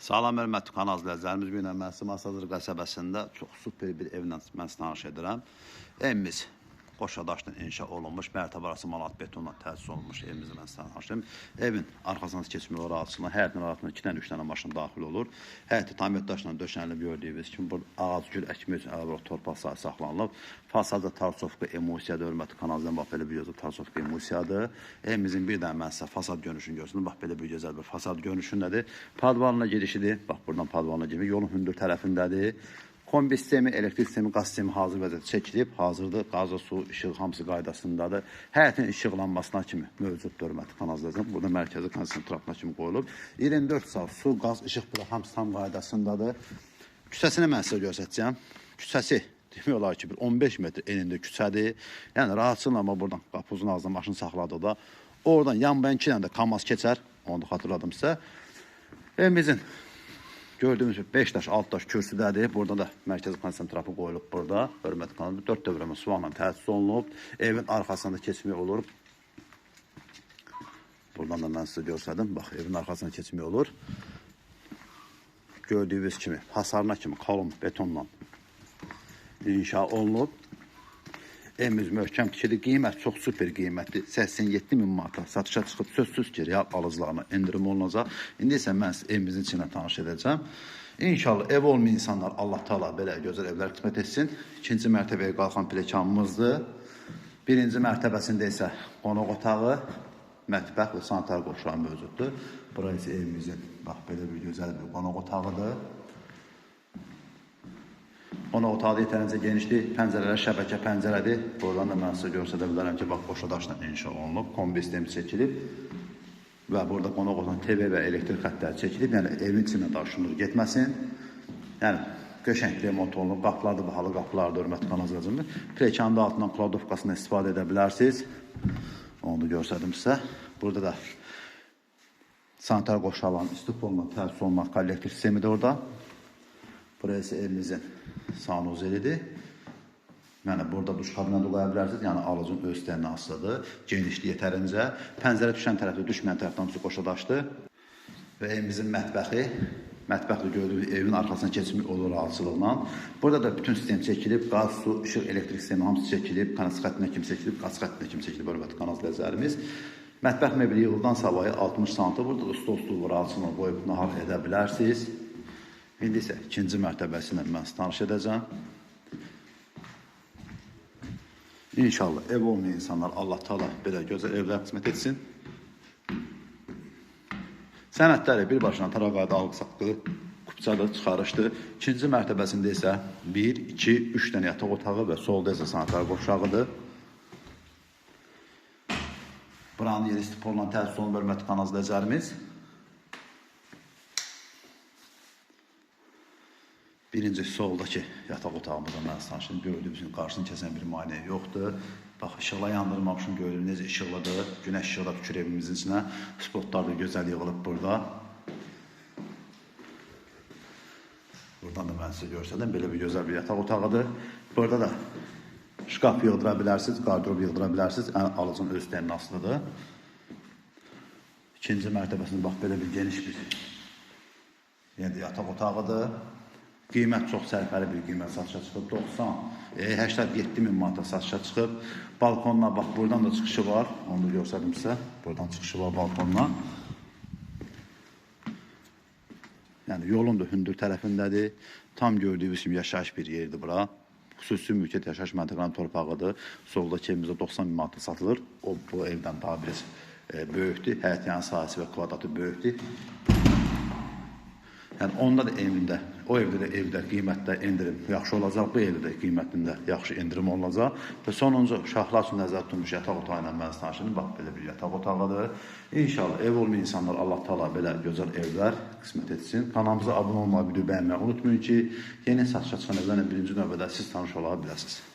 Salam hörmətli kanal izləyicilərimiz. Bu gün Məsim Asadır qəsəbəsində çox super bir evlə mən tanış edirəm. Evimiz Qoşadaşdan inşa olunmuş, mərtəbə arası manat betonla təsis olunmuş evimizi mən tanış edirəm. Evin arxasına keçmək olar açılır. Həyətin arasına 2 dənə 3 dənə maşın daxil olur. Həyəti tamir daşla döşənilib gördüyünüz kimi burada ağac gül əkmək üçün əlavə olaraq torpaq sahəsi saxlanılıb. Fasadda tarsovka emulsiyadır, hörmətli kanaldan bax belə bir gözəl tarsovka emulsiyadır. Evimizin bir dənə mən sizə fasad görünüşünü göstərim. Bax belə bir gözəl bir fasad görünüşündədir. Padvalına girişidir. Bax buradan padvalına girmək yolun hündür tərəfindədir. Kombi sistemi, elektrik sistemi, qaz sistemi hazır vəziyyətdə çəkilib, hazırdır. Qazı, su, işıq hamısı qaydasındadır. Həyətin işıqlanmasına kimi mövcuddur hörmətli kanalizasiya. Burada mərkəzi konsentrapına kimi qoyulub. 24 saat su, qaz, işıq bura hamısı tam qaydasındadır. Küçəsini mən sizə göstərəcəm. Küçəsi demək olar ki, bir 15 metr enində küçədir. Yəni rahatçılıqla amma buradan qapımızın ağzına maşın saxladıqda oradan yan bayan iki dənə də kamaz keçər. Onu da xatırladım sizə. Evimizin Gördüğünüz gibi 5 daş, 6 daş kürsüdədir. Burada da mərkəzi konsentrapı qoyulub burada. Hörmətli kanalda 4 dövrəmə suvanla təsis olunub. Evin arxasında keçmək olur. Buradan da mən sizə göstərdim. Bax, evin arxasına keçmək olur. Gördüyünüz kimi hasarına kimi kalın betonla inşa olunub. Evimiz möhkəm tikili, qiymət çox super qiymətli. 87 min manata satışa çıxıb sözsüz ki, real alıcılarına endirim olunacaq. İndi isə mən sizə evimizin içinə tanış edəcəm. İnşallah ev olmayan insanlar Allah Taala belə gözəl evlər qismət etsin. İkinci mərtəbəyə qalxan pilləkənimizdir. Birinci mərtəbəsində isə qonaq otağı, mətbəx və sanitar qoşulan mövcuddur. Bura isə evimizin bax belə bir gözəl bir qonaq otağıdır. Ona otaqda yetərincə genişdir. Pəncərələr şəbəkə pəncərədir. Buradan da mən sizə göstərə bilərəm ki, bax boşa daşla inşa olunub, kombi sistemi çəkilib və burada qonaq olan TV və elektrik xəttləri çəkilib. Yəni evin içinə daşınır, getməsin. Yəni qəşəng remont olunub, qapılar da bahalı qapılardır, hörmətli kanalizasiyadır. Plekanın da altından kladovkasından istifadə edə bilərsiniz. Onu da göstərdim sizə. Burada da sanitar qoşalan, istifolma, təsis olmaq kollektor sistemi də orada. Burası evimizin sanuzelidir. Yəni burada duş kabineti qoya bilərsiniz. Yəni alıcının öz istəyinə asılıdır. Genişliyi yetərincə. Pəncərə düşən tərəfdə, düşməyən tərəfdən hamısı qoşadaşdır. Və evimizin mətbəxi, mətbəxdə gördüyünüz evin arxasına keçmək olur rahatçılıqla. Burada da bütün sistem çəkilib, qaz, su, işıq, elektrik sistemi hamısı çəkilib, kanal xəttinə kimi çəkilib, qaz xəttinə kimi çəkilib hörmətli kanal izləyicilərimiz. Mətbəx mebeli yığıldan savayı 60 santı burada da stol stol rahatçılıqla qoyub nahar edə bilərsiniz. İndi isə ikinci mərtəbəsindən mən tanış edəcəm. İnşallah ev olmayan insanlar Allah Taala belə gözəl evlər qismət etsin. Sənədləri birbaşına tərəqqədə alıq satqı kupçada çıxarışdı. İkinci mərtəbəsində isə 1, 2, 3 dənə yataq otağı və solda isə sanitar qovşağıdır. Buranın yeri stiporla təsis olunub hörmətli kanal izləyicilərimiz. Birinci soldakı yataq otağımızda mən sanışım gördüyünüz kimi qarşısını kəsən bir maneə yoxdur. Bax işıqla yandırmamışım gördüyünüz necə işıqlıdır. Günəş işığı da düşür evimizin içinə. Spotlar da gözəl yığılıb burada. Buradan da mən sizə göstərdim. Belə bir gözəl bir yataq otağıdır. Burada da şkaf yığdıra bilərsiniz, qardırop yığdıra bilərsiniz. Ən alıcının öz istəyinin asılıdır. İkinci mərtəbəsində bax belə bir geniş bir yəni yataq otağıdır. Qiymət çox sərfəli bir qiymət satışa çıxıb. 90, e, 87 min manata satışa çıxıb. Balkonla bax buradan da çıxışı var. Onu da göstərdim sizə. Buradan çıxışı var balkonla. Yəni yolun da hündür tərəfindədir. Tam gördüyünüz kimi yaşayış bir yerdir bura. Xüsusi mülkiyyət yaşayış məntəqənin torpağıdır. Soldakı evimizdə 90 min manata satılır. O bu evdən daha biraz e, böyükdür. Həyət yanı sahəsi və kvadratı böyükdür. Yəni onda da evində, o evdə də evdə qiymətdə endirim yaxşı olacaq, bu evdə də qiymətində yaxşı endirim olacaq. Və sonuncu uşaqlar üçün nəzərdə tutulmuş yataq otağı ilə mən tanışdım. Bax belə bir yataq otağıdır. İnşallah ev olmayan insanlar Allah Taala belə gözəl evlər qismət etsin. Kanalımıza abunə olmağı, video bəyənməyi unutmayın ki, yeni satışa çıxan evlərlə birinci növbədə siz tanış ola biləsiniz.